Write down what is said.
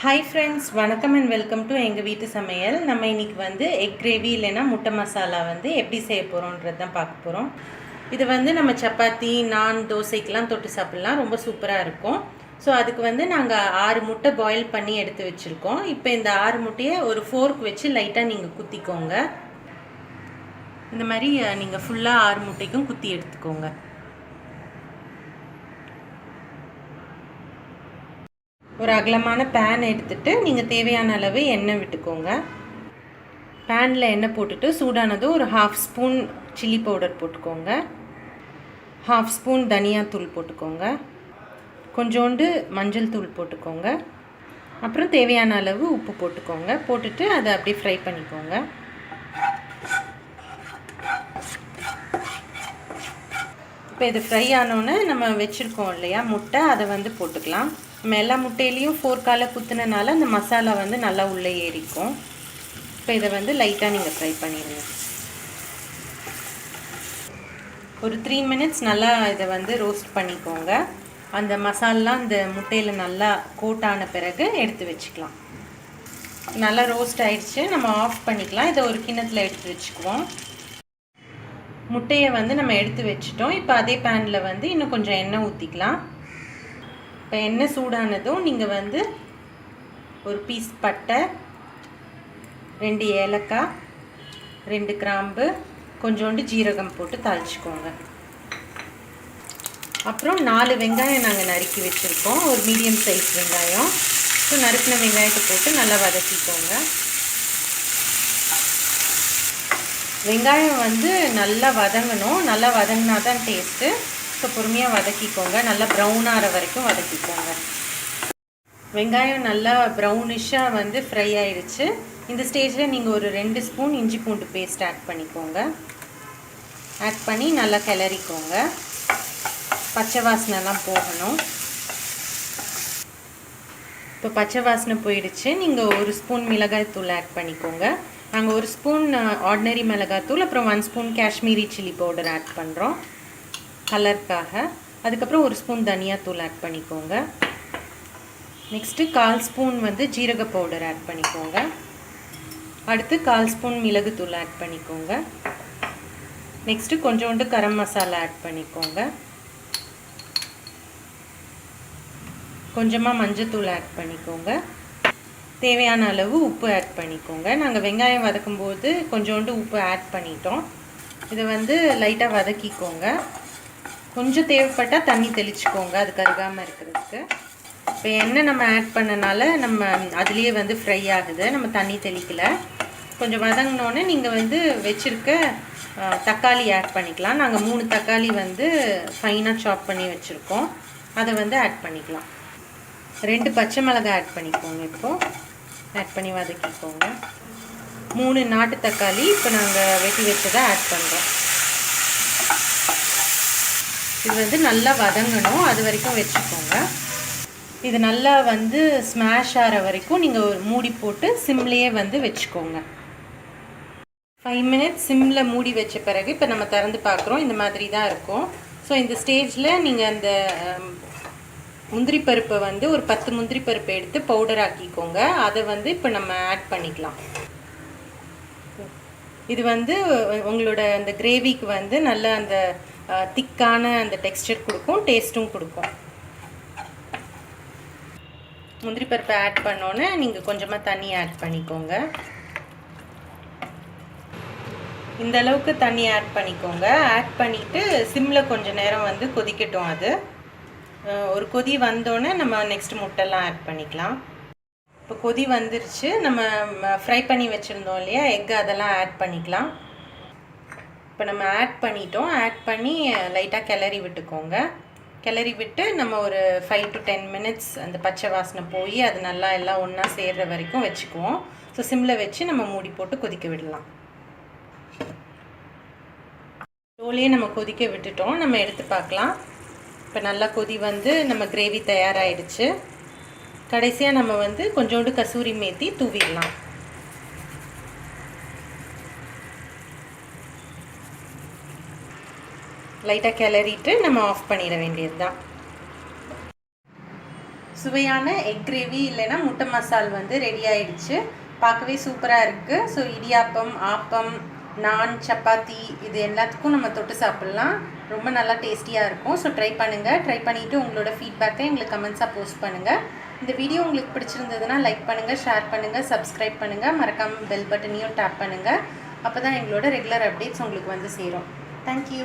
Hi friends வணக்கம் and welcome to எங்கள் வீட்டு சமையல். நம்ம இன்னைக்கு வந்து எக் கிரேவி இல்லைன்னா முட்டை மசாலா வந்து எப்படி செய்ய போகிறோன்றது தான் பார்க்க போகிறோம் இது வந்து நம்ம சப்பாத்தி நான் தோசைக்கெலாம் தொட்டு சாப்பிட்லாம். ரொம்ப சூப்பராக இருக்கும். ஸோ அதுக்கு வந்து நாங்கள் ஆறு முட்டை பாயில் பண்ணி எடுத்து வச்சுருக்கோம். இப்போ இந்த ஆறு முட்டையை ஒரு ஃபோர்க் வச்சு லைட்டாக நீங்கள் குத்திக்கோங்க. இந்த மாதிரி நீங்கள் ஃபுல்லாக ஆறு முட்டைக்கும் குத்தி எடுத்துக்கோங்க. ஒரு அகலமான பேன் எடுத்துட்டு நீங்கள் தேவையான அளவு எண்ணெய் விட்டுக்கோங்க. பேனில் எண்ணெய் போட்டுட்டு சூடானதும் ஒரு ஹாஃப் ஸ்பூன் சில்லி பவுடர் போட்டுக்கோங்க. ஹாஃப் ஸ்பூன் தனியாத்தூள் போட்டுக்கோங்க. கொஞ்சோண்டு மஞ்சள் தூள் போட்டுக்கோங்க. அப்புறம் தேவையான அளவு உப்பு போட்டுக்கோங்க. போட்டுட்டு அதை அப்படியே ஃப்ரை பண்ணிக்கோங்க. இப்போ இது ஃப்ரை ஆனோன்னே நம்ம வச்சுருக்கோம் இல்லையா? முட்டை அதை வந்து போட்டுக்கலாம். நம்ம எல்லா முட்டையிலையும் ஃபோர்க்கால் குத்துனனால அந்த மசாலா வந்து நல்லா உள்ளே ஏறிக்கும். இப்போ இதை வந்து லைட்டாக நீங்கள் ஃப்ரை பண்ணிடுங்க. ஒரு த்ரீ மினிட்ஸ் நல்லா இதை வந்து ரோஸ்ட் பண்ணிக்கோங்க. அந்த மசாலா அந்த முட்டையில் நல்லா கோட் ஆன பிறகு எடுத்து வச்சுக்கலாம். நல்லா ரோஸ்ட் ஆயிடுச்சு. நம்ம ஆஃப் பண்ணிக்கலாம். இதை ஒரு கிண்ணத்தில் எடுத்து வச்சுக்குவோம். முட்டையை வந்து நம்ம எடுத்து வச்சுட்டோம். இப்போ அதே பேனில் வந்து இன்னும் கொஞ்சம் எண்ணெய் ஊற்றிக்கலாம் இப்போ எண்ணெய் சூடானதும் நீங்கள் வந்து ஒரு பீஸ் பட்டை ரெண்டு ஏலக்காய் ரெண்டு கிராம்பு கொஞ்சோண்டு ஜீரகம் போட்டு தாளிச்சிக்கோங்க. அப்புறம் நாலு வெங்காயம் நாங்கள் நறுக்கி வச்சுருக்கோம். ஒரு மீடியம் சைஸ் வெங்காயம். ஸோ நறுக்கின வெங்காயத்தை போட்டு நல்லா வதக்கிக்கோங்க. வெங்காயம் வந்து நல்லா வதங்கணும். நல்லா வதங்கினா தான் டேஸ்ட்டு ஸோ பொறுமையாக வதக்கிக்கோங்க. நல்லா ப்ரௌன் ஆகிற வரைக்கும் வதக்கிக்கோங்க. வெங்காயம் நல்லா ப்ரௌனிஷாக வந்து ஃப்ரை ஆயிடுச்சு. இந்த ஸ்டேஜில் நீங்கள் ஒரு ரெண்டு ஸ்பூன் இஞ்சி பூண்டு பேஸ்ட் ஆட் பண்ணிக்கோங்க. ஆட் பண்ணி நல்லா கிளறிக்கோங்க. பச்சை வாசனைலாம் போகணும். இப்போ பச்சை வாசனை போயிடுச்சு. நீங்கள் ஒரு ஸ்பூன் மிளகாய் தூள் ஆட் பண்ணிக்கோங்க. நாங்கள் ஒரு ஸ்பூன் ஆர்டினரி மிளகாத்தூள் அப்புறம் one spoon Kashmiri chilli powder add பண்ணுறோம் கலருக்காக. அதுக்கப்புறம் ஒரு ஸ்பூன் தனியாத்தூள் ஆட் பண்ணிக்கோங்க. நெக்ஸ்ட்டு கால் ஸ்பூன் வந்து ஜீரக பவுடர் ஆட் பண்ணிக்கோங்க. அடுத்து கால் ஸ்பூன் மிளகுத்தூள் ஆட் பண்ணிக்கோங்க. நெக்ஸ்ட்டு கொஞ்சோண்டு கரம் மசாலா ஆட் பண்ணிக்கோங்க. கொஞ்சமாக மஞ்சத்தூள் ஆட் பண்ணிக்கோங்க. தேவையான அளவு உப்பு ஆட் பண்ணிக்கோங்க. நாங்கள் வெங்காயம் வதக்கும்போது கொஞ்சோண்டு உப்பு ஆட் பண்ணிட்டோம். இதை வந்து லைட்டாக வதக்கிக்கோங்க. கொஞ்சம் தேவைப்பட்டால் தண்ணி தெளிச்சுக்கோங்க. அது கருகாமல் இருக்கிறதுக்கு. இப்போ எண்ணெய் நம்ம ஆட் பண்ணனால நம்ம அதுலேயே வந்து ஃப்ரை ஆகுது. நம்ம தண்ணி தெளிக்கலை. கொஞ்சம் வதங்கினோன்னே நீங்கள் வந்து வச்சுருக்க தக்காளி ஆட் பண்ணிக்கலாம். நாங்கள் மூணு தக்காளி வந்து ஃபைனாக சாப் பண்ணி வச்சுருக்கோம். அதை வந்து ஆட் பண்ணிக்கலாம். ரெண்டு பச்சை மிளகாய் ஆட் பண்ணிக்கோங்க இப்போது ஆட் பண்ணி வதக்கிக்கோங்க. மூணு நாட்டு தக்காளி இப்போ நாங்கள் வெட்டி வச்சதை ஆட் பண்ணுறோம் இது வந்து நல்லா வதங்கணும். அது வரைக்கும் வச்சுக்கோங்க. இது நல்லா வந்து ஸ்மாஷ் ஆகிற வரைக்கும் நீங்கள் ஒரு மூடி போட்டு சிம்லேயே வந்து வச்சுக்கோங்க. ஃபைவ் மினிட்ஸ் சிம்மில் மூடி வச்ச பிறகு இப்போ நம்ம திறந்து பார்க்குறோம். இந்த மாதிரி தான் இருக்கும். ஸோ இந்த ஸ்டேஜில் நீங்கள் அந்த முந்திரி பருப்பை வந்து ஒரு பத்து முந்திரி பருப்பை எடுத்து பவுடர் ஆக்கிக்கோங்க. அதை வந்து இப்போ நம்ம ஆட் பண்ணிக்கலாம். இது வந்து உங்களோட அந்த கிரேவிக்கு வந்து நல்லா அந்த திக்கான அந்த டெக்ஸ்டர் கொடுக்கும் டேஸ்ட்டும் கொடுக்கும். முந்திரி பருப்பை ஆட் பண்ணோன்னே நீங்கள் கொஞ்சமாக தண்ணி ஆட் பண்ணிக்கோங்க. இந்த அளவுக்கு தண்ணி ஆட் பண்ணிக்கோங்க. ஆட் பண்ணிவிட்டு சிம்மில் கொஞ்சம் நேரம் வந்து கொதிக்கட்டும் அது. ஒரு கொதி வந்தோடனே நம்ம நெக்ஸ்ட் முட்டைலாம் ஆட் பண்ணிக்கலாம். இப்போ கொதி வந்துருச்சு. நம்ம ஃப்ரை பண்ணி வச்சுருந்தோம் இல்லையா? எக் அதெல்லாம் ஆட் பண்ணிக்கலாம். இப்போ நம்ம ஆட் பண்ணிட்டோம். ஆட் பண்ணி லைட்டாக கிளறி விட்டுக்கோங்க. கிளறி விட்டு நம்ம ஒரு ஃபைவ் டு டென் மினிட்ஸ் அந்த பச்சை வாசனை போய் அது நல்லா எல்லாம் ஒன்றா சேர்கிற வரைக்கும் வச்சுக்குவோம். ஸோ சிம்மில் வச்சு நம்ம மூடி போட்டு கொதிக்க விடலாம். லோலே நம்ம கொதிக்க விட்டுட்டோம். நம்ம எடுத்து பார்க்கலாம். இப்போ நல்லா கொதி வந்து நம்ம கிரேவி தயாராகிடுச்சு கடைசியாக நம்ம வந்து கொஞ்சோண்டு கசூரி மேத்தி தூவிடலாம். லைட்டாக கிளறிட்டு நம்ம ஆஃப் பண்ணிட வேண்டியது தான் சுவையான எக் கிரேவி இல்லைன்னா முட்டை மசால் வந்து ரெடி ஆயிடுச்சு. பார்க்கவே சூப்பராக இருக்குது ஸோ இடியாப்பம் ஆப்பம் நான் சப்பாத்தி இது எல்லாத்துக்கும் நம்ம தொட்டு சாப்பிட்லாம். ரொம்ப நல்லா டேஸ்டியாக இருக்கும். ஸோ ட்ரை பண்ணுங்கள் ட்ரை பண்ணிவிட்டு உங்களோட ஃபீட்பேக்கை எங்களுக்கு கமெண்ட்ஸாக போஸ்ட் பண்ணுங்கள் இந்த வீடியோ உங்களுக்கு பிடிச்சிருந்ததுன்னா லைக் பண்ணுங்கள் ஷேர் பண்ணுங்கள் சப்ஸ்கிரைப் பண்ணுங்கள் மறக்காமல் பெல் பட்டனையும் டேப் பண்ணுங்கள் அப்போ தான் எங்களோட ரெகுலர் அப்டேட்ஸ் உங்களுக்கு வந்து சேரும். தேங்க்யூ